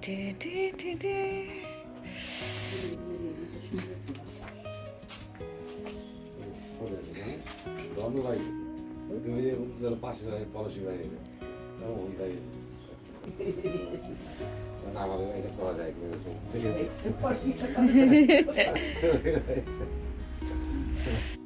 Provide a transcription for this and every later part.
de, de, de, de. Thank you.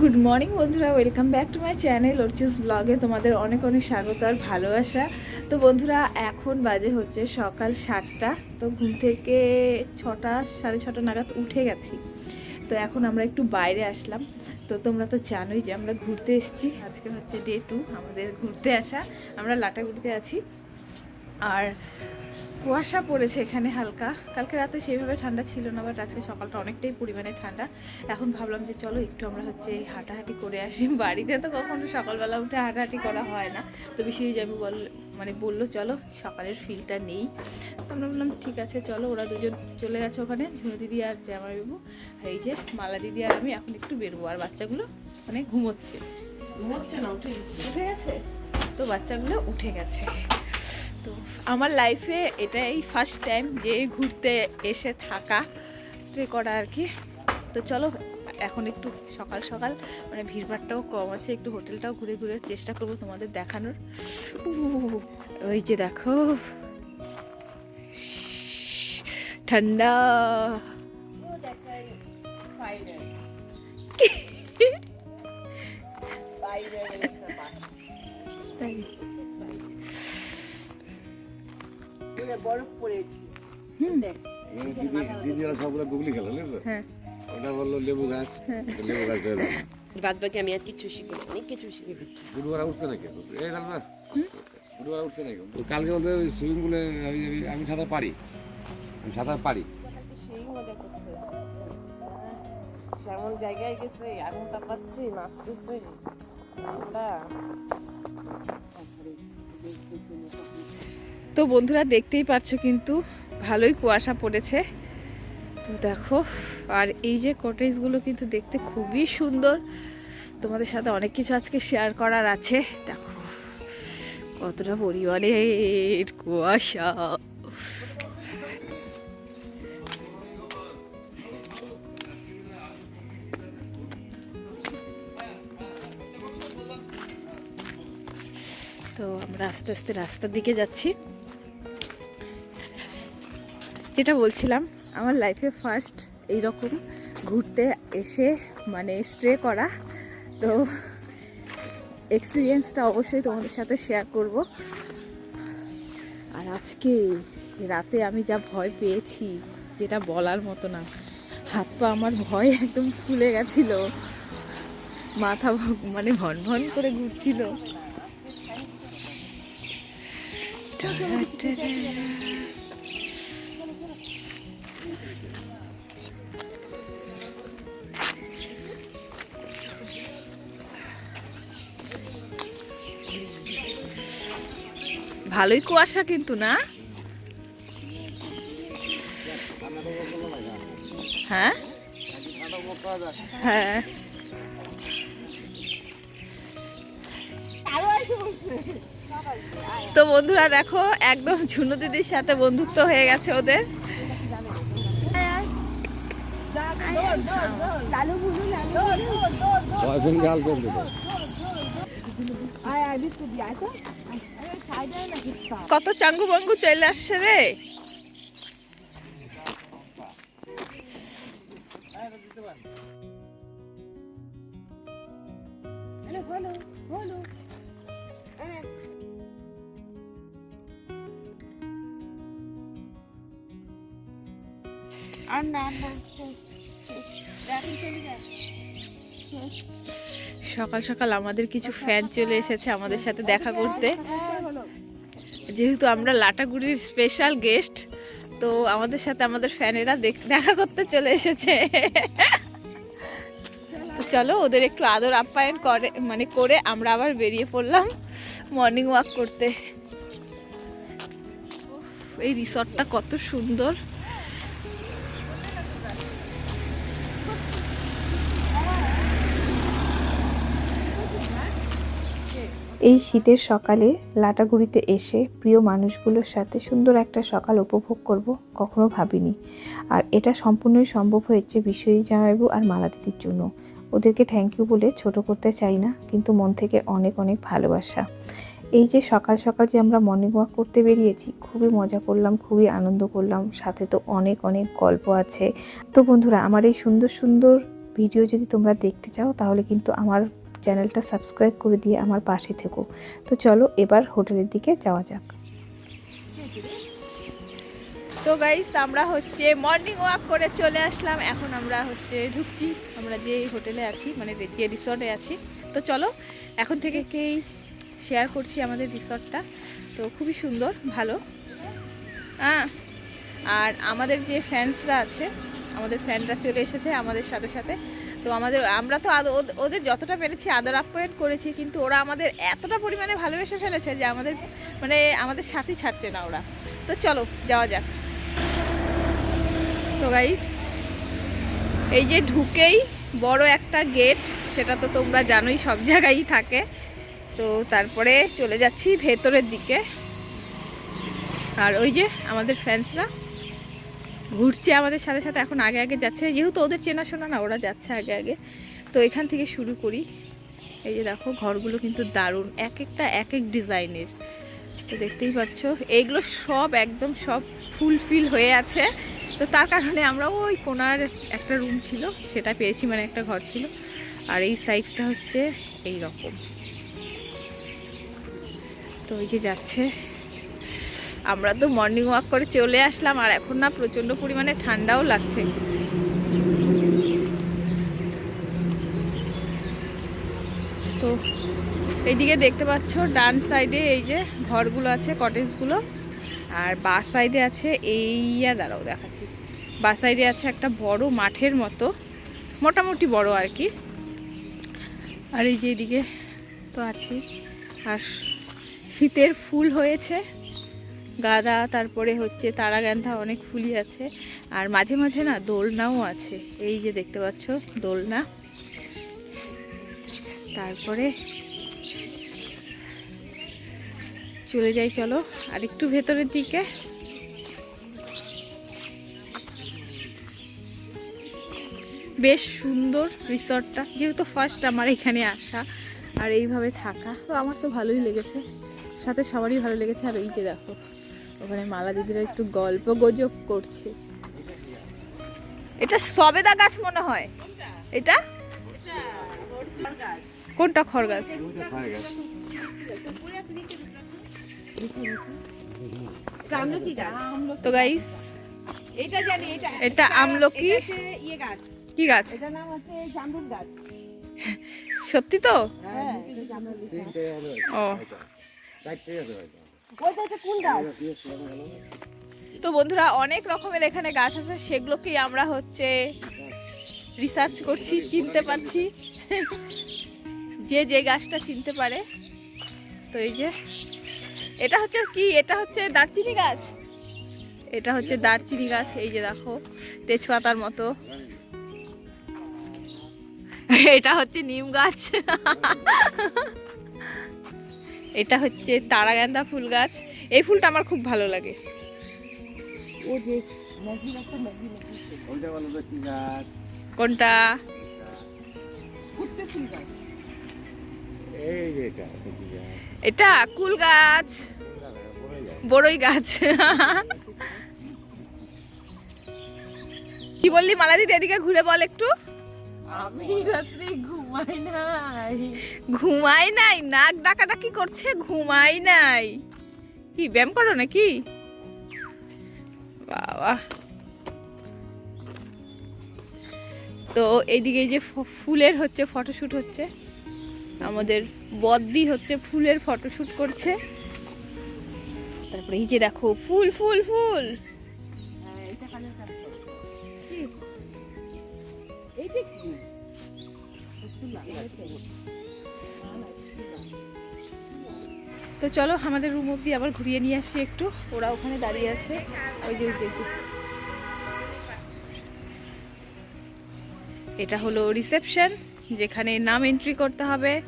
Good morning বন্ধুরা। Welcome back to my channel Archu's ব্লগে তোমাদের অনেক অনেক স্বাগত আর ভালোবাসা। তো বন্ধুরা, এখন বাজে হচ্ছে সকাল সাতটা। তো ঘুম থেকে ছটা, সাড়ে ছটা নাগাদ উঠে গেছি। তো এখন আমরা একটু বাইরে আসলাম। তো তোমরা তো জানোই যে আমরা ঘুরতে এসেছি। আজকে হচ্ছে ডে টু আমাদের ঘুরতে আসা। আমরা লাটাগুড়িতে আছি। আর কুয়াশা পড়েছে এখানে হালকা। কালকে রাতে সেইভাবে ঠান্ডা ছিল না বাট আজকে সকালটা অনেকটাই পরিমাণে ঠান্ডা। এখন ভাবলাম যে চলো একটু আমরা হচ্ছে হাঁটাহাঁটি করে আসি। বাড়িতে তো কখনো সকালবেলা উঠে হাঁটাহাঁটি করা হয় না। তো বিশেষ আমি বল মানে বলল চলো সকালের ফিলটা নেই। তো আমরা বললাম ঠিক আছে চলো ওরা দুজন চলে গেছে ওখানে ঝুনো দিদি আর জামাইবাবু। আর এই যে মালা দিদি আর আমি এখন একটু বেরোবো। আর বাচ্চাগুলো মানে ঘুমোচ্ছে। ঘুমোচ্ছে না উঠে গেছে? তো বাচ্চাগুলো উঠে গেছে। তো আমার লাইফে এটাই ফার্স্ট টাইম যে ঘুরতে এসে থাকা স্টে করা আর কি। তো চলো এখন একটু সকাল সকাল মানে ভিড়ভাড়টাও কম আছে একটু হোটেলটাও ঘুরে ঘুরে চেষ্টা করব তোমাদের দেখানোর। ওই যে দেখো। ঠান্ডা। তাই। বরফ পড়েছে হুম। দেখ? হ্যাঁ। ওটা বলল লেবু গাছ। লেবু গাছ বাদ বাকি আমি আর কিছু শিখি অনেক কিছু শিখি দুপুরবেলা উঠছে নাকি? এই উঠছে নাকি? তো কালকে বলতে সুইমিং পুলে আমি আমি- আমি সাঁতার পারি। আমি সাঁতার পারি। সেই মজা করছে। সেমন জায়গায় গেছে আগুন তাপাচ্ছে নাচতেছে। আমরা তো বন্ধুরা দেখতেই পারছ কিন্তু ভালোই কুয়াশা পড়েছে। তো দেখো, আর এই যে কটেজগুলো কিন্তু দেখতে খুবই সুন্দর। তোমাদের সাথে অনেক কিছু আজকে শেয়ার করার আছে। দেখো, কতটা পরিমাণে কুয়াশা। তো আমরা আস্তে আস্তে রাস্তার দিকে যাচ্ছি। যেটা বলছিলাম, আমার লাইফে ফার্স্ট এইরকম ঘুরতে এসে মানে স্ট্রে করা। তো এক্সপিরিয়েন্সটা অবশ্যই তোমাদের সাথে শেয়ার করব। আর আজকে রাতে আমি যা ভয় পেয়েছি, যেটা বলার মতো না, হাত পা আমার ভয় একদম ফুলে গেছিল। মাথা মানে ভন ভন করে ঘুরছিল। ভালোই কুয়াশা কিন্তু, না? হ্যাঁ? হ্যাঁ। তো বন্ধুরা দেখো, একদম ঝুনু দিদির সাথে বন্ধুত্ব হয়ে গেছে ওদের। বয়ফ্রেন্ড গার্লফ্রেন্ড কত চাঙ্গু বাঙ্গু চলে আসছে রে? আর না না সকাল সকাল আমাদের কিছু ফ্যান চলে এসেছে আমাদের সাথে দেখা করতে। যেহেতু আমরা লাটাগুড়ির স্পেশাল গেস্ট তো আমাদের সাথে আমাদের ফ্যানেরা দেখা করতে চলে এসেছে। চলো ওদের একটু আদর আপ্যায়ন করে মানে করে আমরা আবার বেরিয়ে পড়লাম মর্নিং ওয়াক করতে। এই রিসর্টটা কত সুন্দর। এই শীতের সকালে লাটাগুড়িতে এসে প্রিয় মানুষগুলোর সাথে সুন্দর একটা সকাল উপভোগ করব, কখনো ভাবিনি। আর এটা সম্পূর্ণই সম্ভব হয়েছে বিশ্বজিৎ জামাইবু আর মালা দিদির জন্য। ওদেরকে থ্যাংক ইউ বলে ছোট করতে চাই না, কিন্তু মন থেকে অনেক অনেক ভালোবাসা। এই যে সকাল সকাল যে আমরা মর্নিং ওয়াক করতে বেরিয়েছি, খুবই মজা করলাম, খুবই আনন্দ করলাম, সাথে তো অনেক অনেক গল্প আছে। তো বন্ধুরা, আমার এই সুন্দর সুন্দর ভিডিও যদি তোমরা দেখতে চাও, তাহলে কিন্তু আমার চ্যানেলটা সাবস্ক্রাইব করে দিয়ে আমার পাশে থেকো। তো চলো এবার হোটেলের দিকে যাওয়া যাক। তো গাইস আমরা হচ্ছে মর্নিং ওয়াক করে চলে আসলাম। এখন আমরা হচ্ছে ঢুকছি। আমরা যে হোটেলে আছি মানে যে রিসর্টে আছি। তো চলো, এখন থেকে কেই শেয়ার করছি আমাদের রিসর্টটা তো খুবই সুন্দর, ভালো। হ্যাঁ আর আমাদের যে ফ্যান্সরা আছে, আমাদের ফ্যানরা চলে এসেছে আমাদের সাথে সাথে। তো আমাদের, আমরা তো ওদের যতটা পেরেছি আদর আপ্যায়ন করেছি, কিন্তু ওরা আমাদের এতটা পরিমাণে ভালোবেসে ফেলেছে যে আমাদের মানে আমাদের সাথী ছাড়ছে না ওরা। তো চলো, যাওয়া যাক। তো গাইস এই যে ঢুকেই বড় একটা গেট সেটা তো তোমরা জানোই, সব জায়গায়ই থাকে। তো তারপরে চলে যাচ্ছি ভেতরের দিকে। আর ওই যে আমাদের ফ্যান্সরা ঘুরছে আমাদের সাথে সাথে, এখন আগে আগে যাচ্ছে। যেহেতু ওদের চেনাশোনা না, ওরা যাচ্ছে আগে আগে। তো এখান থেকে শুরু করি। এই যে দেখো, ঘরগুলো কিন্তু দারুণ। এক একটা, এক এক ডিজাইনের। তো দেখতেই পাচ্ছ এইগুলো সব একদম সব ফুলফিল হয়ে আছে। তো তার কারণে আমরা ওই কোনার একটা রুম ছিল, সেটা পেয়েছি মানে একটা ঘর ছিল। আর এই সাইডটা হচ্ছে এই রকম তো ওই যে যাচ্ছে। আমরা তো মর্নিং ওয়াক করে চলে আসলাম, আর এখন না প্রচণ্ড পরিমাণে ঠান্ডাও লাগছে। তো এইদিকে দেখতে পাচ্ছ, ডান সাইডে এই যে ঘরগুলো আছে কটেজগুলো আর বা সাইডে আছে এইয়া, দাঁড়াও দেখাচ্ছি। বা সাইডে আছে একটা বড় মাঠের মতো, মোটামুটি বড় আর কি। আর এই যে এদিকে তো আছে। আর শীতের ফুল হয়েছে। গাঁদা, তারপরে হচ্ছে তারাগ্যান্ধা অনেক ফুলই আছে। আর মাঝে মাঝে না দোলনাও আছে। এই যে দেখতে পাচ্ছ, দোলনা। তারপরে চলে যাই, চলো। আর একটু ভেতরের দিকে। বেশ সুন্দর রিসর্টটা। যেহেতু ফার্স্ট আমার এখানে আসা আর এইভাবে থাকা, তো আমার তো ভালোই লেগেছে। সাথে সবারই ভালো লেগেছে। আর এই যে দেখো ওখানে মালা দিদিরা একটু গল্প গুজব করছে। এটা সবেদা গাছ মনে হয়। এটা? কোনটা খড় গাছ? ওইটা খায় গাছ। আমলকি গাছ তো গাইস এটা জানি এটা এটা আমলকি? ইয়ে গাছ। কি গাছ? এটা নাম হচ্ছে জামরুল গাছ। সত্যি তো? হ্যাঁ ও। তো বন্ধুরা, অনেক রকমের এখানে গাছ আছে, সেগুলোকেই আমরা হচ্ছে রিসার্চ করছি, চিনতে পারছি। যে যে গাছটা চিনতে পারে। তো এই যে, এটা হচ্ছে কি? এটা হচ্ছে দারচিনি গাছ। এটা হচ্ছে দারচিনি গাছ, এই যে দেখো, তেজপাতার মতো। এটা হচ্ছে নিম গাছ। এটা হচ্ছে তারাগেন্দা ফুল গাছ। এই ফুলটা আমার খুব ভালো লাগে। ও যে? কোনটা ফুটতে ফুল গাছ। এই যে এটা, কুল গাছ। বড়ই গাছ। কি বললি মালাদিদি এদিকে ঘুরে বল একটু। আমি রাত্রে ঘুমাই নাই। ঘুমাই নাই? নাক ডাকাডাকি করছে ঘুমাই নাই। কি ব্যায়াম করো নাকি? বাবা। তো এইদিকে এই যে ফুলের হচ্ছে ফটোশুট হচ্ছে। আমাদের বদ্দি হচ্ছে ফুলের ফটোশুট করছে। তারপরে এই যে দেখো ফুল ফুল ফুল। হ্যাঁ এটা তো চলো আমাদের রুম অবধি আবার ঘুরিয়ে নিয়ে আসি একটু। ওরা ওখানে দাঁড়িয়ে আছে। ওই যে এটা হলো রিসেপশন যেখানে নাম এন্ট্রি করতে হবে।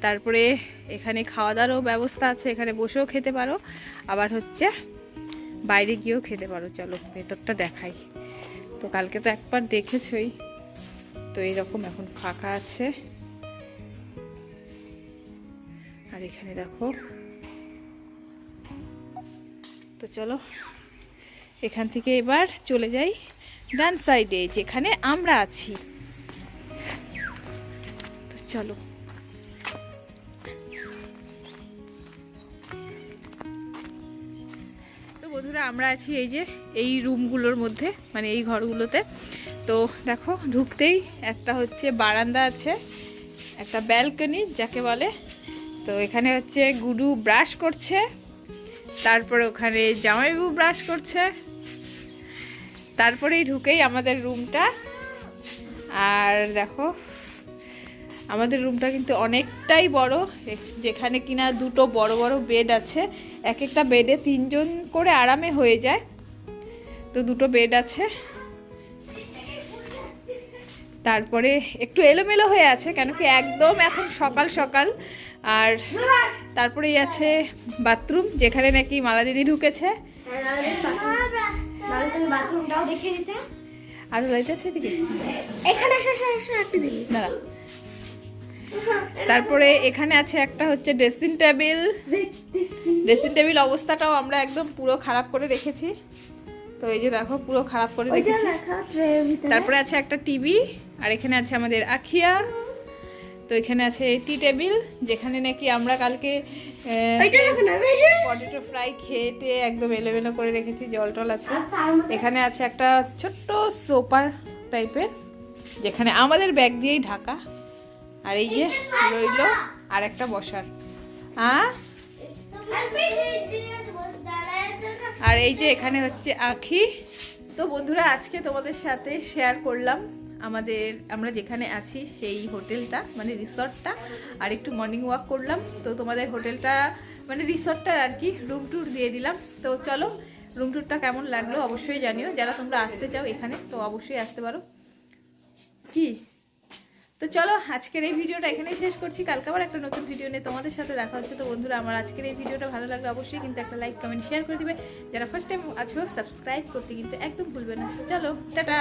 তারপরে এখানে খাওয়া দাওয়ারও ব্যবস্থা আছে। এখানে বসেও খেতে পারো। আবার হচ্ছে বাইরে গিয়েও খেতে পারো। চলো, ভেতরটা দেখাই। তো কালকে তো একবার দেখেছই। তো এরকম এখন ফাঁকা আছে। এখানে দেখো তো চলো, এখান থেকে এবার চলে যাই ডান সাইডে যেখানে আমরা আছি। তো চলো। তো বন্ধুরা, আমরা আছি এই যে, এই রুমগুলোর মধ্যে মানে এই ঘরগুলোতে। তো দেখো, ঢুকতেই একটা হচ্ছে বারান্দা আছে, একটা ব্যালকনি যাকে বলে তো এখানে হচ্ছে গুডু ব্রাশ করছে, তারপরে ওখানে জামাইবাবু ব্রাশ করছে, তারপরেই ঢুকেই আমাদের রুমটা। আর দেখো, আমাদের রুমটা কিন্তু অনেকটাই বড় যেখানে কিনা দুটো বড় বড় বেড আছে এক একটা বেডে তিনজন করে আরামে হয়ে যায়। তো দুটো বেড আছে। তারপরে একটু এলোমেলো হয়ে আছে, কেন কি একদম এখন সকাল সকাল। আর তারপরেই আছে বাথরুম যেখানে নাকি মালা দিদি ঢুকেছে। আর লাইট আছে এদিকে? এখানে আসো আসো আসো একটা জিনিস। দাঁড়া। তারপরে এখানে আছে একটা হচ্ছে ড্রেসিং টেবিল ড্রেসিং টেবিল অবস্থাটাও আমরা একদম পুরো খারাপ করে রেখেছি। তো এই যে দেখো পুরো খারাপ করে রেখেছি। তারপরে আছে একটা টিভি আর এখানে আছে আমাদের আখিয়া। তো এখানে আছে টি টেবিল যেখানে নাকি আমরা কালকে পটেটো ফ্রাই খেয়ে একদম এলোমেলো করে রেখেছি জল টল আছে। এখানে আছে একটা ছোট্ট সোপার টাইপের যেখানে আমাদের ব্যাগ দিয়েই ঢাকা। আর এই যে রইল আর একটা বসার। হ্যাঁ আর এই যে এখানে হচ্ছে আখি। তো বন্ধুরা আজকে তোমাদের সাথে শেয়ার করলাম। আমাদের, আমরা যেখানে আছি সেই হোটেলটা মানে রিসর্টটা, আর একটু মর্নিং ওয়াক করলাম। তো তোমাদের হোটেলটা মানে রিসর্টটার আর কি রুম ট্যুর দিয়ে দিলাম। তো চলো রুম ট্যুরটা কেমন লাগল অবশ্যই জানিও। যারা তোমরা আসতে চাও এখানে, তো অবশ্যই আসতে পারো। কি? তো চলো, আজকের এই ভিডিওটা এখানেই শেষ করছি। কালকে আবার একটা নতুন ভিডিও নিয়ে তোমাদের সাথে দেখা হচ্ছে। তো বন্ধুরা, আমার আজকের এই ভিডিওটা ভালো লাগলে অবশ্যই কিন্তু একটা লাইক কমেন্ট শেয়ার করে দিবে। যারা ফার্স্ট টাইম আছো সাবস্ক্রাইব করতে কিন্তু একদম ভুলবে না। চলো, টাটা!